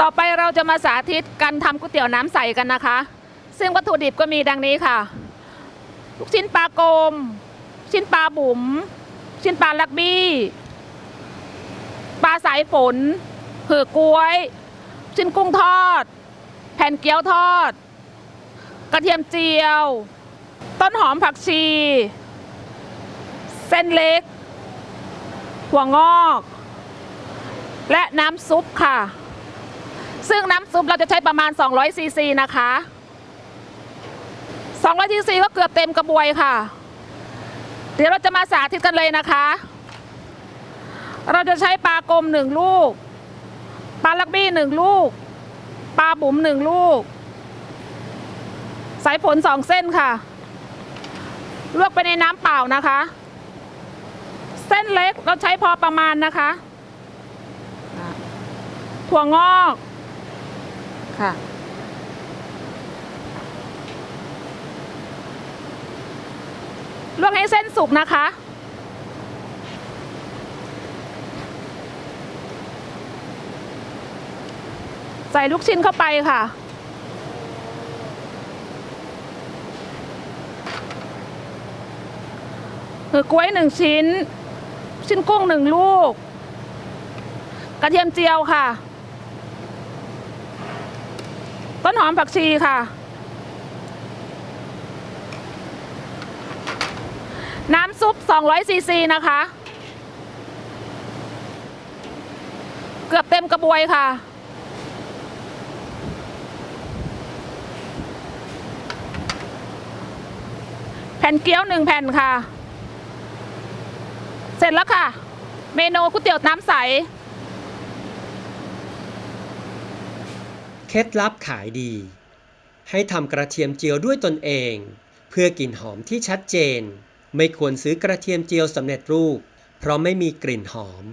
ต่อไปเราจะมาสาธิตการทำก๋วยเตี๋ยวน้ำใสกันนะคะ ซึ่งวัตถุดิบก็มีดังนี้ค่ะ ลูกชิ้นปลากรมชิ้นปลาบุ๋มชิ้นปลาลักบี้ปลาสายฝนเหือกล้วย ชิ้นกุ้งทอด แผ่นเกี๊ยวทอด กระเทียมเจียว ต้นหอมผักชี เส้นเล็ก หัวงอก และน้ำซุปค่ะ ซึ่งน้ำซุปเราจะใช้ประมาณ 200ซีซีนะคะ200ซีซีก็เกือบเต็มกระบวยค่ะ เดี๋ยวเราจะมาสาธิตกันเลยนะคะ เราจะใช้ปลากรมหนึ่งลูก ปลาลักบี้หนึ่งลูก ปลาบุ๋มหนึ่งลูก สายฝนสองเส้นค่ะ ลวกไปในน้ำเปล่านะคะ เส้นเล็กเราใช้พอประมาณนะคะ ถั่วงอก ค่ะ ลวกให้เส้นสุกนะคะ ใส่ลูกชิ้นเข้าไปค่ะหือกล้วยหนึ่งชิ้น ชิ้นกุ้งหนึ่งลูก กระเทียมเจียวค่ะ ต้นหอมผักชีค่ะ น้ำซุป200ซีซีนะคะ เกือบเต็มกระบวยค่ะ แผ่นเกี๊ยวหนึ่งแผ่นค่ะ เสร็จแล้วค่ะ เมนูก๋วยเตี๋ยวน้ำใส เคล็ดลับขายดี ให้ทำกระเทียมเจียวด้วยตนเอง เพื่อกลิ่นหอมที่ชัดเจน ไม่ควรซื้อกระเทียมเจียวสำเร็จรูป เพราะไม่มีกลิ่นหอม